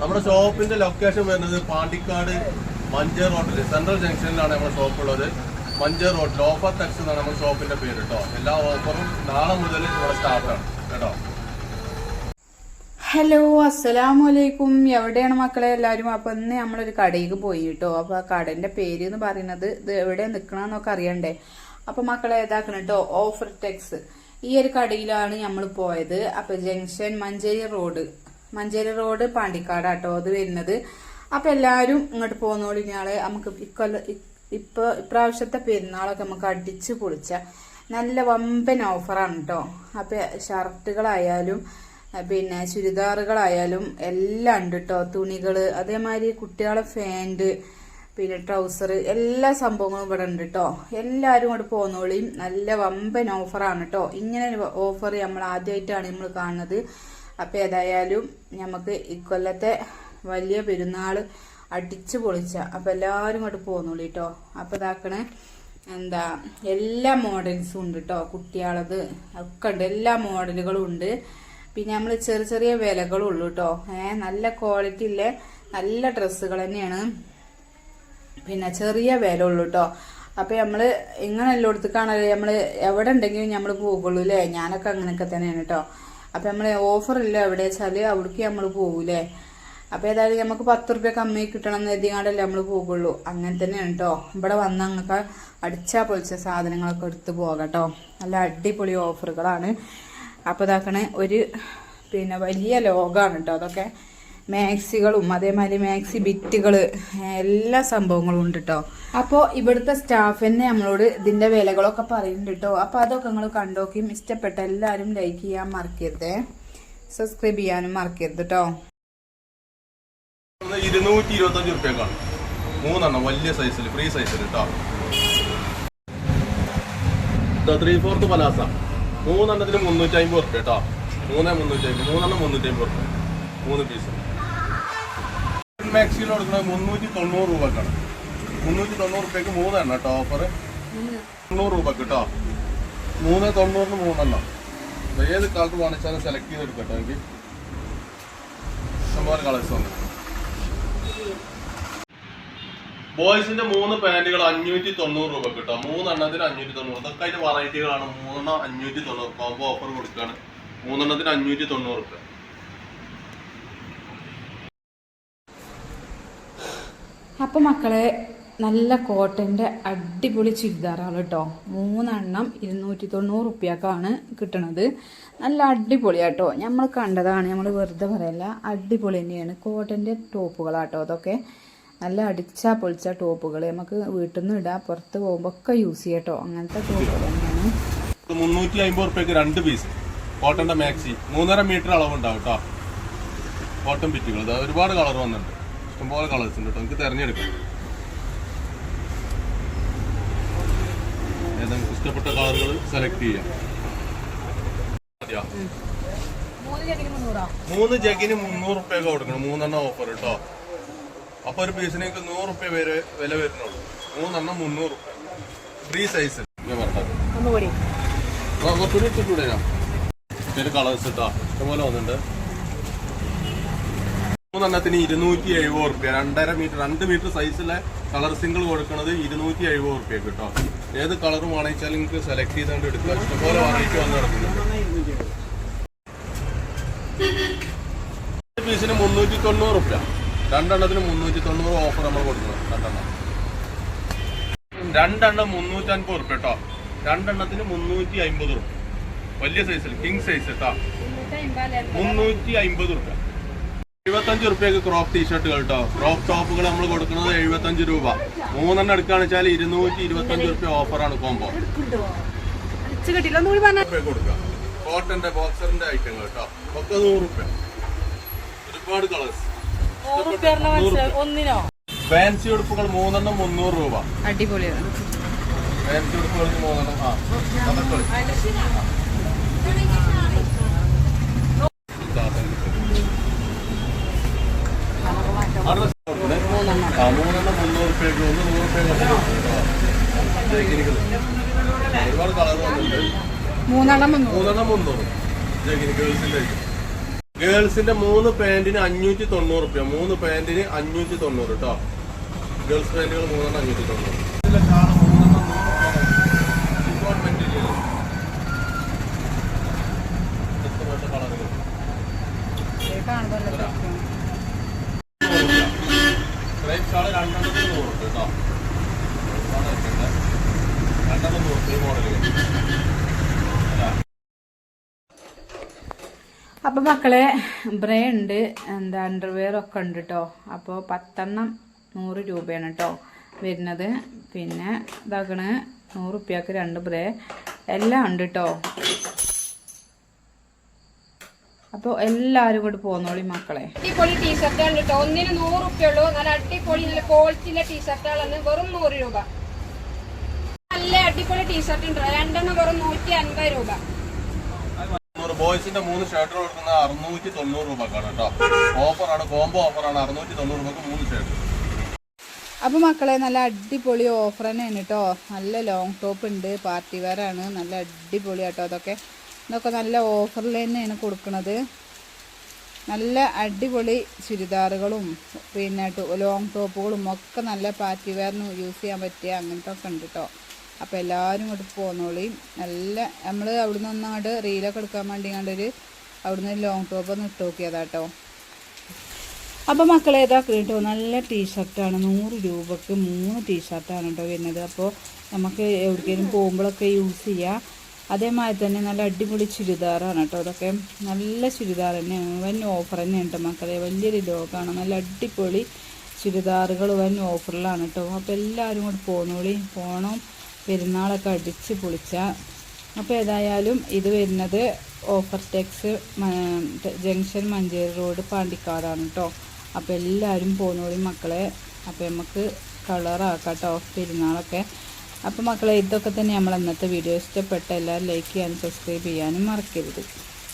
നമ്മുടെ ഷോപ്പിന്റെ ലൊക്കേഷൻ വരുന്നത് പാണ്ടിക്കാട് മഞ്ചേർ റോഡിൽ സെൻട്രൽ ജംഗ്ഷനിലാണ് നമ്മുടെ ഷോപ്പ് ഉള്ളത്. മഞ്ചേർ റോഡ് ഓഫർ ടെക്സ് എന്നാണ് നമ്മുടെ ഷോപ്പിന്റെ പേര് കേട്ടോ. എല്ലാ ഓഫറും നാളെ മുതൽ ഇവിടെ സ്റ്റാർട്ടാണ് കേട്ടോ. ഹലോ അസ്സലാമു അലൈക്കും എവിടെയാണ് മക്കളെ എല്ലാവരും? അപ്പൊ ഇന്ന് നമ്മളൊരു കടയിലേക്ക് പോയി കേട്ടോ. അപ്പോൾ ആ കടന്റെ പേര് എന്ന് പറയുന്നത് ഇത് എവിടെ നിൽക്കണമെന്നൊക്കെ അറിയണ്ടേ? അപ്പൊ മക്കളെ ഇതാക്കണം കേട്ടോ ഓഫർ ടെക്സ്. ഈ ഒരു കടയിലാണ് നമ്മൾ പോയത്. അപ്പോൾ junction Manjeri road. Manjeri road Pandikkad auto അത് വരുന്നത്. അപ്പൊ എല്ലാരും ഇങ്ങോട്ട് പോകുന്നോളി ഇയാളെ നമുക്ക് ഇക്കൊല്ല ഇപ്പൊ ഇപ്രാവശ്യത്തെ പെരുന്നാളൊക്കെ നമുക്ക് അടിച്ച് പൊളിച്ച നല്ല വമ്പൻ ഓഫറാണ് കേട്ടോ അപ്പൊ ഷർട്ടുകളായാലും പിന്നെ ചുരിദാറുകളായാലും എല്ലാം ഉണ്ട് കേട്ടോ തുണികൾ അതേമാതിരി കുട്ടികളെ ഫാന്റ് പിന്നെ ട്രൗസർ എല്ലാ സംഭവങ്ങളും ഇവിടെ ഉണ്ട് കേട്ടോ എല്ലാവരും ഇങ്ങോട്ട് പോകുന്നോളിയും നല്ല വമ്പൻ ഓഫറാണ് കേട്ടോ ഇങ്ങനെ ഓഫർ നമ്മൾ ആദ്യമായിട്ടാണ് നമ്മൾ കാണുന്നത്. അപ്പം ഏതായാലും നമുക്ക് ഇക്കൊല്ലത്തെ വലിയ പെരുന്നാൾ അടിച്ചു പൊളിച്ച അപ്പം എല്ലാവരും ഇങ്ങോട്ട് പോന്നോളി കേട്ടോ അപ്പം ഇതാക്കണേ എന്താ എല്ലാ മോഡൽസും ഉണ്ട് കേട്ടോ കുട്ടികളത് ഒക്കെ ഉണ്ട് എല്ലാ മോഡലുകളും ഉണ്ട്. പിന്നെ നമ്മൾ ചെറിയ ചെറിയ വിലകളും ഉള്ളു കേട്ടോ ഏഹ് നല്ല ക്വാളിറ്റി ഉള്ള നല്ല ഡ്രസ്സുകൾ തന്നെയാണ്. പിന്നെ ചെറിയ വില ഉള്ളു കേട്ടോ അപ്പൊ നമ്മൾ ഇങ്ങനെ എല്ലായിടത്തേക്കാണല്ലേ നമ്മൾ എവിടെ ഉണ്ടെങ്കിലും നമ്മൾ പോകുള്ളൂ അല്ലേ ഞാനൊക്കെ അങ്ങനെയൊക്കെ തന്നെയാണ് കേട്ടോ അപ്പൊ നമ്മൾ ഓഫർ ഇല്ല എവിടെ വെച്ചാൽ അവിടേക്ക് നമ്മൾ പോകൂലേ അപ്പോൾ ഏതായാലും നമുക്ക് പത്ത് റുപ്യ കമ്മി കിട്ടണം എന്ന് എഴുതിയാണ്ടല്ലേ നമ്മൾ പോകുള്ളൂ അങ്ങനെ തന്നെയാണ് കേട്ടോ ഇവിടെ വന്ന് അങ്ങക്ക് അടിച്ചാ പൊളിച്ച സാധനങ്ങളൊക്കെ എടുത്ത് പോകാം കേട്ടോ നല്ല അടിപൊളി ഓഫറുകളാണ്. അപ്പോൾ ഇതാക്കണേ ഒരു പിന്നെ വലിയ ലോകമാണ് കേട്ടോ അതൊക്കെ. മാക്സികളും അതേമാതിരി മാക്സി ബിറ്റുകൾ എല്ലാ സംഭവങ്ങളും ഉണ്ട് കേട്ടോ അപ്പോ ഇവിടുത്തെ സ്റ്റാഫ് തന്നെ നമ്മളോട് ഇതിന്റെ വിലകളൊക്കെ പറയുന്നുണ്ട് കേട്ടോ അപ്പോൾ അതൊക്കെ നിങ്ങൾ കണ്ടോക്കിയും ഇഷ്ടപ്പെട്ട എല്ലാവരും ലൈക്ക് ചെയ്യാൻ മറക്കരുതേ. സബ്സ്ക്രൈബ് ചെയ്യാനും മറക്കരുത് കേട്ടോ ഇരുന്നൂറ്റി ഇരുപത്തഞ്ച് റുപ്യക്കാണ് മൂന്നെണ്ണം വലിയ സൈസിൽ ഫ്രീ സൈസിൽ കേട്ടോ ത്രീ ഫോർത്ത് പലാസ മൂന്നെണ്ണത്തിന് മുന്നൂറ്റി അമ്പത് റുപ്യ കേട്ടോ മൂന്നേ മുന്നൂറ്റി അമ്പത് മൂന്നെണ്ണം മുന്നൂറ്റി അമ്പത് റുപ്യ മൂന്ന് പീസ് മാക്സിയിൽ കൊടുക്കുന്നത് മുന്നൂറ്റി തൊണ്ണൂറ് രൂപക്കാണ്. മുന്നൂറ്റി തൊണ്ണൂറ് രൂപയ്ക്ക് മൂന്നെണ്ണം കേട്ടോ ഓഫർ തൊണ്ണൂറ് രൂപക്ക് കേട്ടോ. മൂന്ന് തൊണ്ണൂറിന് മൂന്നെണ്ണം. ഏത് കളർ വാങ്ങിച്ചാലും സെലക്ട് ചെയ്തെടുക്കാം കേട്ടോ എനിക്ക്. ഇഷ്ടംപോലെ കളേഴ്സ് ഉണ്ട്. ബോയ്സിന്റെ മൂന്ന് പാന്റുകൾ അഞ്ഞൂറ്റി തൊണ്ണൂറ് രൂപ കിട്ടാം. മൂന്നെണ്ണത്തിന് അഞ്ഞൂറ്റി തൊണ്ണൂറ് ഇതൊക്കെ അതിന്റെ വെറൈറ്റികളാണ് മൂന്നെണ്ണം അഞ്ഞൂറ്റി തൊണ്ണൂറ് കോംബോ ഓഫർ കൊടുക്കുകയാണ് മൂന്നെണ്ണത്തിന് അഞ്ഞൂറ്റി തൊണ്ണൂറ് രൂപ. അപ്പോൾ മക്കളെ നല്ല കോട്ടന്റെ അടിപൊളി ചുരിദാറാണ് കേട്ടോ മൂന്നെണ്ണം ഇരുന്നൂറ്റി തൊണ്ണൂറ് റുപ്യക്കാണ് കിട്ടണത്. നല്ല അടിപൊളിയാട്ടോ. നമ്മൾ കണ്ടതാണ് നമ്മൾ വെറുതെ പറയല്ല അടിപൊളി തന്നെയാണ്. കോട്ടന്റെ ടോപ്പുകളാട്ടോ അതൊക്കെ. നല്ല അടിച്ചാ പൊളിച്ച ടോപ്പുകൾ നമുക്ക് വീട്ടിൽ നിന്ന് ഇടാം പുറത്ത് പോകുമ്പോൾ ഒക്കെ യൂസ് ചെയ്യട്ടോ അങ്ങനത്തെ ടോപ്പുകൾ തന്നെയാണ്. മുന്നൂറ്റി അമ്പത് റുപ്യക്ക് രണ്ട് പീസ്. കോട്ടന്റെ മാക്സി. മൂന്നര മീറ്റർ അളവുണ്ടാവും കേട്ടോ കോട്ടൺ പിറ്റുകൾ ഒരുപാട് കളർ വന്നിട്ടുണ്ട്. ഇഷ്ടംപോലെ കളേഴ്സ് ഉണ്ട് കേട്ടോ നമുക്ക് തിരഞ്ഞെടുക്കാം. ഏതെങ്കിലും ഇഷ്ടപ്പെട്ട കളറുകൾ സെലക്ട് ചെയ്യാം? മൂന്ന് ജഗിന് മുന്നൂറ്? റുപ്യ കൊടുക്കണം. മൂന്നെണ്ണം ഓഫർ കേട്ടോ അപ്പൊ ഒരു പീസിനേക്ക് നൂറ് റുപ്യ വരെ വില വരുന്നുള്ളൂ. മൂന്നെണ്ണം മുന്നൂറ് റുപ്യ. ഫ്രീ സൈസ് ഞാൻ പറഞ്ഞത്. കുറച്ചുകൂടി ഇട്ടിട്ടൂടെ ഞാൻ കളേഴ്സ് ഇട്ടാ ഇഷ്ടംപോലെ വന്നിട്ടുണ്ട്. മൂന്നെണ്ണത്തിന് ഇരുന്നൂറ്റി എഴുപത് റുപ്യ രണ്ടര മീറ്റർ രണ്ട് മീറ്റർ സൈസിലെ കളർ സിംഗിൾ കൊടുക്കുന്നത് ഇരുന്നൂറ്റി എഴുപത് റുപ്യ കിട്ടോ. ഏത് കളറും വാങ്ങിച്ചാൽ നിങ്ങൾക്ക് സെലക്ട് ചെയ്തുകൊണ്ട് എടുക്കുക ഇഷ്ടംപോലെ വാങ്ങിച്ചു വന്ന് കിടക്കുന്നുണ്ട്. പീസിന് മുന്നൂറ്റി തൊണ്ണൂറ് റുപ്യ രണ്ടെണ്ണത്തിന് മുന്നൂറ്റി തൊണ്ണൂറ് ഓഫർ നമ്മൾ കൊടുക്കുന്നത് രണ്ടെണ്ണം. രണ്ടെണ്ണം മുന്നൂറ്റി അൻപത് റുപ്യ കേട്ടോ രണ്ടെണ്ണത്തിന് മുന്നൂറ്റി അമ്പത് റുപ്യ വലിയ സൈസിൽ കിങ് സൈസ് കേട്ടോ മുന്നൂറ്റി അമ്പത് റുപ്യ എഴുപത്തഞ്ച് റുപ്യക്ക് ക്രോപ്പ് ടീഷർട്ടുകൾ കേട്ടോ ക്രോപ്പ് ടോപ്പുകൾ നമ്മൾ കൊടുക്കുന്നത് എഴുപത്തഞ്ച് രൂപ. മൂന്നെണ്ണം എടുക്കുകയാണെന്ന് വെച്ചാൽ ഇരുന്നൂറ്റി ഇരുപത്തഞ്ച് റുപ്യ ഓഫറാണ് കോംബോ കൊടുക്കുക കോട്ടന്റെ ബോക്സറിന്റെ ഐറ്റങ്ങൾ കേട്ടോ ഒക്കെ നൂറ് റുപ്യ. ഒരുപാട് കളേഴ്സ് ഒന്നിനോ? ഫാൻസി ഉടുപ്പുകൾ മൂന്നെണ്ണം മുന്നൂറ് രൂപ. അടിപൊളിയാണ്. ഫാൻസി ഉടുപ്പുകൾ മൂന്നെണ്ണം. ആ അതൊക്കെ അവിടെ ആ മൂന്നെണ്ണം മുന്നൂറ് റുപ്യക്ക് ഒന്ന് നൂറ് റുപ്യ ഒരുപാട് കളർ വന്നിട്ടുണ്ട് മൂന്നെണ്ണം മൂന്നെണ്ണം മുന്നൂറ് ജഗിനി ഗേൾസിന്റെ ഗേൾസിന്റെ മൂന്ന് പാന്റിന് അഞ്ഞൂറ്റി തൊണ്ണൂറ് റുപ്യ മൂന്ന് പാന്റിന് അഞ്ഞൂറ്റി തൊണ്ണൂറ് കേട്ടോ ഗേൾസ് പാന്റുകൾ മൂന്നെണ്ണം അഞ്ഞൂറ്റി തൊണ്ണൂറ് ഇതിലെ ഷാൾ മൂന്നെണ്ണം നൂറ് രൂപ. ചിക്കോൺ മെറ്റീരിയൽ. എട്ട് വർഷ കളറുകൾ. കാണുമ്പോൾ നൂറ് രൂപ. ക്രേപ്പ് ഷാൾ രണ്ടെണ്ണത്തിന് നൂറ് റുപ്യ കേട്ടോ ഒരുപാട് വെക്കണ്ട. രണ്ടെണ്ണം നൂറ് റുപ്യ ഈ മോഡലുകൾ അപ്പൊ മക്കളെ ബ്രേ ഉണ്ട് എന്താ അണ്ടർവെയർ ഒക്കെ ഉണ്ട് കേട്ടോ അപ്പോൾ പത്തെണ്ണം നൂറ് രൂപയാണ് കേട്ടോ വരുന്നത്. പിന്നെ ഇതാക്കണ് നൂറ് റുപ്യക്ക് രണ്ട് ബ്രേ. എല്ലാം ഉണ്ട് കേട്ടോ അപ്പോൾ എല്ലാവരും കൂടി പോന്നോളി മക്കളെ. അടിപൊളി ടീഷർട്ടുകൾ കേട്ടോ ഒന്നിന് നൂറ് റുപ്യ ഉള്ളൂ നല്ല അടിപൊളി നല്ല ക്വാളിറ്റിയിലെ ടീഷർട്ടുകളാണ് വെറും നൂറ് രൂപ. നല്ല അടിപൊളി ടീഷർട്ട് ഉണ്ട് രണ്ടെണ്ണം വെറും നൂറ്റി അൻപത് രൂപ. ബോയ്സിന്റെ മൂന്ന് ഷർട്ടുകൾ കൊടുക്കുന്ന അറുന്നൂറ്റി തൊണ്ണൂറ് രൂപക്കാണ് കേട്ടോ. ഓഫറാണ് കോംബോ ഓഫറാണ് അറുന്നൂറ്റി തൊണ്ണൂറ് രൂപക്ക് മൂന്ന് ഷർട്ട് അപ്പോൾ മക്കളെ നല്ല അടിപൊളി ഓഫർ തന്നെയാണ് കേട്ടോ നല്ല ലോങ് ടോപ്പ് ഉണ്ട് പാർട്ടി വെയർ ആണ്. നല്ല അടിപൊളി കേട്ടോ അതൊക്കെ. ഇതൊക്കെ നല്ല ഓഫറിൽ തന്നെയാണ് കൊടുക്കുന്നത് നല്ല അടിപൊളി ചുരിദാറുകളും പിന്നെ ലോങ് ടോപ്പുകളും ഒക്കെ നല്ല പാർട്ടി വെയറിന് യൂസ് ചെയ്യാൻ പറ്റിയ അങ്ങനത്തെ ഒക്കെ ഉണ്ട് കേട്ടോ അപ്പോൾ എല്ലാവരും ഇങ്ങോട്ട് പോന്നോളി. നല്ല നമ്മൾ അവിടുന്ന് ഒന്ന് അങ്ങോട്ട് റീലൊക്കെ എടുക്കാൻ വേണ്ടി കണ്ടൊരു അവിടുന്ന് ലോങ് ടോപ്പ് ഒന്ന് ഇട്ട് നോക്കിയതാട്ടോ. അപ്പോൾ മക്കളെ ഏതാ കേട്ടോ നല്ല ടീഷർട്ടാണ് നൂറ് രൂപക്ക് മൂന്ന് ടീഷർട്ടാണ് കേട്ടോ വരുന്നത്. അപ്പോൾ നമുക്ക് എവിടേക്കെങ്കിലും പോകുമ്പോഴൊക്കെ യൂസ് ചെയ്യാം. അതേമാതിരി തന്നെ നല്ല അടിപൊളി ചുരിദാറാണ് കേട്ടോ അതൊക്കെ നല്ല ചുരിദാർ തന്നെ. വൻ ഓഫർ തന്നെ ഉണ്ട് മക്കളെ. വലിയൊരു ലോകമാണ് നല്ല അടിപൊളി ചുരിദാറുകൾ വൻ ഓഫറിലാണ് കേട്ടോ അപ്പോൾ എല്ലാവരും കൂടി പോന്നോളി. പോണം. പെരുന്നാളൊക്കെ അടിച്ച് പൊളിച്ച. അപ്പോൾ ഏതായാലും ഇത് വരുന്നത് offer tex junction Manjeri road പാണ്ടിക്കാടാണ് കേട്ടോ അപ്പോൾ എല്ലാവരും പോകുന്നോളി മക്കളെ. അപ്പോൾ നമുക്ക് കളറാക്കാം കേട്ടോ പെരുന്നാളൊക്കെ. അപ്പോൾ മക്കളെ ഇതൊക്കെ തന്നെ നമ്മൾ ഇന്നത്തെ വീഡിയോ. ഇഷ്ടപ്പെട്ട എല്ലാവരും ലൈക്ക് ചെയ്യാനും സബ്സ്ക്രൈബ് ചെയ്യാനും മറക്കരുത്.